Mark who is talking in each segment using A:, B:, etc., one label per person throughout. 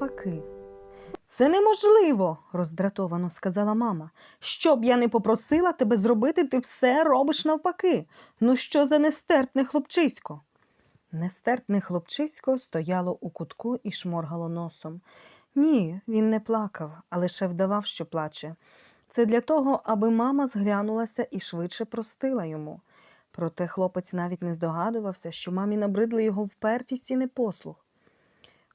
A: навпаки. Це неможливо, роздратовано сказала мама. Щоб я не попросила тебе зробити, ти все робиш навпаки. Ну що за нестерпне хлопчисько? Нестерпне хлопчисько стояло у кутку і шморгало носом. Ні, він не плакав, а лише вдавав, що плаче. Це для того, аби мама зглянулася і швидше простила йому. Проте хлопець навіть не здогадувався, що мамі набридли його впертість і непослух.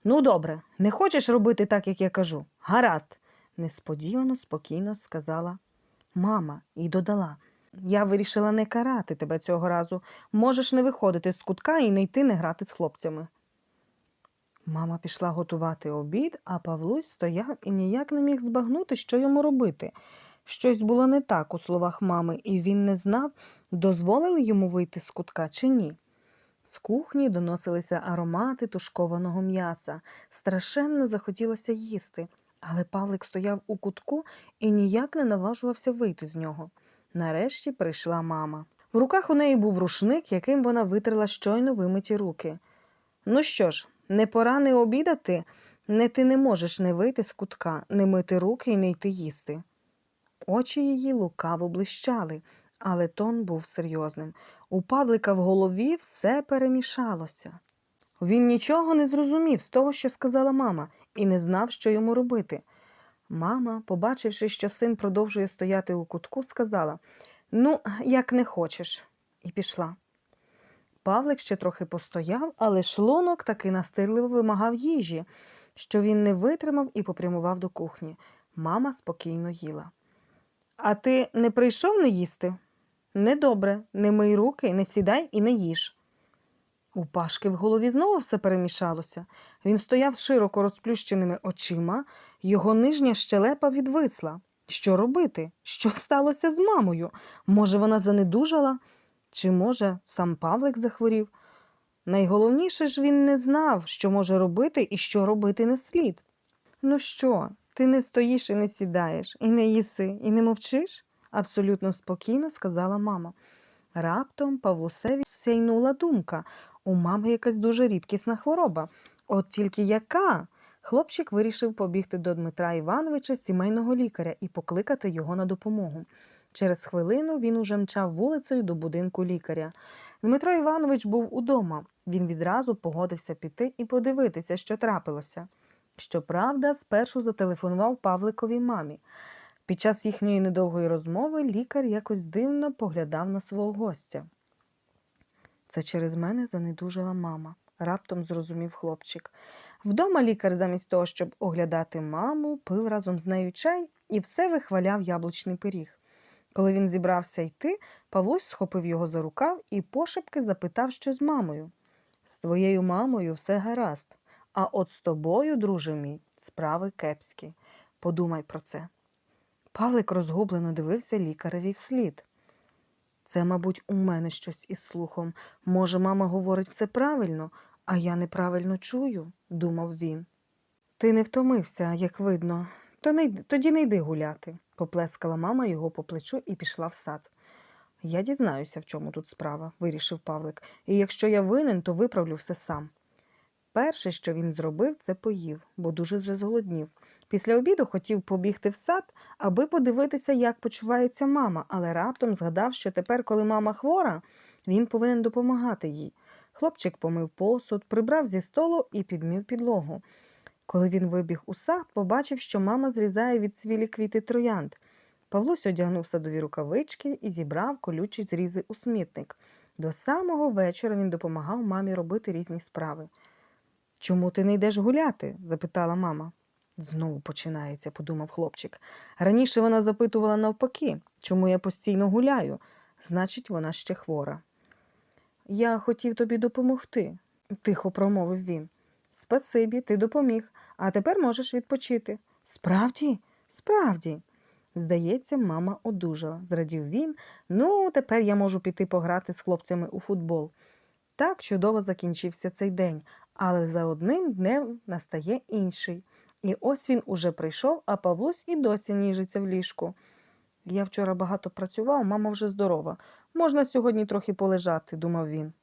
A: Ну, добре, не хочеш робити так, як я кажу. Гаразд, несподівано спокійно сказала мама і додала. Я вирішила не карати тебе цього разу. Можеш не виходити з кутка і не йти не грати з хлопцями. Мама пішла готувати обід, а Павлусь стояв і ніяк не міг збагнути, що йому робити. Щось було не так у словах мами, і він не знав, дозволили йому вийти з кутка чи ні. З кухні доносилися аромати тушкованого м'яса. Страшенно захотілося їсти, але Павлик стояв у кутку і ніяк не наважувався вийти з нього. Нарешті прийшла мама. В руках у неї був рушник, яким вона витерла щойно вимиті руки. Ну що ж, не пора не обідати, не ти не можеш не вийти з кутка, не мити руки і не йти їсти. Очі її лукаво блищали, але тон був серйозним. У Павлика в голові все перемішалося. Він нічого не зрозумів з того, що сказала мама, і не знав, що йому робити. Мама, побачивши, що син продовжує стояти у кутку, сказала Ну, як не хочеш, і пішла. Павлик ще трохи постояв, але шлунок таки настирливо вимагав їжі, що він не витримав і попрямував до кухні. Мама спокійно їла. А ти не прийшов не їсти? Недобре, не мий руки, не сідай і не їж. У Пашки в голові знову все перемішалося. Він стояв широко розплющеними очима, його нижня щелепа відвисла. Що робити? Що сталося з мамою? Може, вона занедужала? Чи, може, сам Павлик захворів? Найголовніше ж він не знав, що може робити і що робити не слід. Ну що, ти не стоїш і не сідаєш, і не їси, і не мовчиш? Абсолютно спокійно сказала мама. Раптом Павлусеві сяйнула думка у мами якась дуже рідкісна хвороба. От тільки яка? Хлопчик вирішив побігти до Дмитра Івановича, сімейного лікаря, і покликати його на допомогу. Через хвилину він уже мчав вулицею до будинку лікаря. Дмитро Іванович був удома. Він відразу погодився піти і подивитися, що трапилося. Щоправда, спершу зателефонував Павликовій мамі. Під час їхньої недовгої розмови лікар якось дивно поглядав на свого гостя. Це через мене занедужила мама, раптом зрозумів хлопчик. Вдома лікар, замість того, щоб оглядати маму, пив разом з нею чай і все вихваляв яблучний пиріг. Коли він зібрався йти, Павлусь схопив його за рукав і пошепки запитав, що з мамою. З твоєю мамою все гаразд, а от з тобою, друже мій, справи кепські. Подумай про це. Павлик розгублено дивився лікареві вслід. Це, мабуть, у мене щось із слухом. Може, мама говорить все правильно, а я неправильно чую, думав він. Ти не втомився, як видно, то не тоді не йди гуляти, поплескала мама його по плечу і пішла в сад. Я дізнаюся, в чому тут справа, вирішив Павлик, і якщо я винен, то виправлю все сам. Перше, що він зробив, це поїв, бо дуже вже зголоднів. Після обіду хотів побігти в сад, аби подивитися, як почувається мама, але раптом згадав, що тепер, коли мама хвора, він повинен допомагати їй. Хлопчик помив посуд, прибрав зі столу і підмів підлогу. Коли він вибіг у сад, побачив, що мама зрізає відцвілі квіти троянд. Павлусь одягнув садові рукавички і зібрав колючі зрізи у смітник. До самого вечора він допомагав мамі робити різні справи. Чому ти не йдеш гуляти? запитала мама. Знову починається, подумав хлопчик. Раніше вона запитувала навпаки, чому я постійно гуляю. Значить, вона ще хвора. Я хотів тобі допомогти, тихо промовив він. Спасибі, ти допоміг, а тепер можеш відпочити. Справді, справді. Здається, мама одужала, зрадів він. Ну, тепер я можу піти пограти з хлопцями у футбол. Так чудово закінчився цей день, але за одним днем настає інший. І ось він уже прийшов, а Павлусь і досі ніжиться в ліжку. Я вчора багато працював, мама вже здорова. Можна сьогодні трохи полежати, думав він.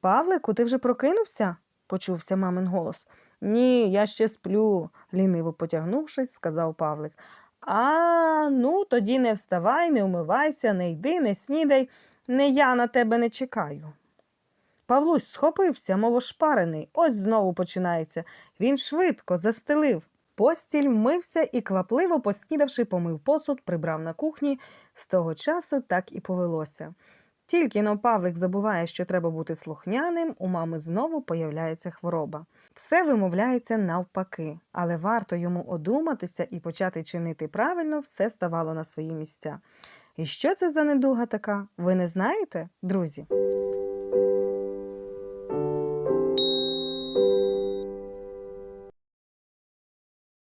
A: Павлику, ти вже прокинувся? почувся мамин голос. Ні, я ще сплю, ліниво потягнувшись, сказав Павлик. А, ну, тоді не вставай, не вмивайся, не йди, не снідай, не я на тебе не чекаю. Павлусь схопився, мов ошпарений. Ось знову починається. Він швидко застелив. Постіль вмився і, квапливо поснідавши, помив посуд, прибрав на кухні. З того часу так і повелося. Тільки но Павлик забуває, що треба бути слухняним, у мами знову появляється хвороба. Все вимовляється навпаки, але варто йому одуматися і почати чинити правильно, все ставало на свої місця. І що це за недуга така? Ви не знаєте, друзі?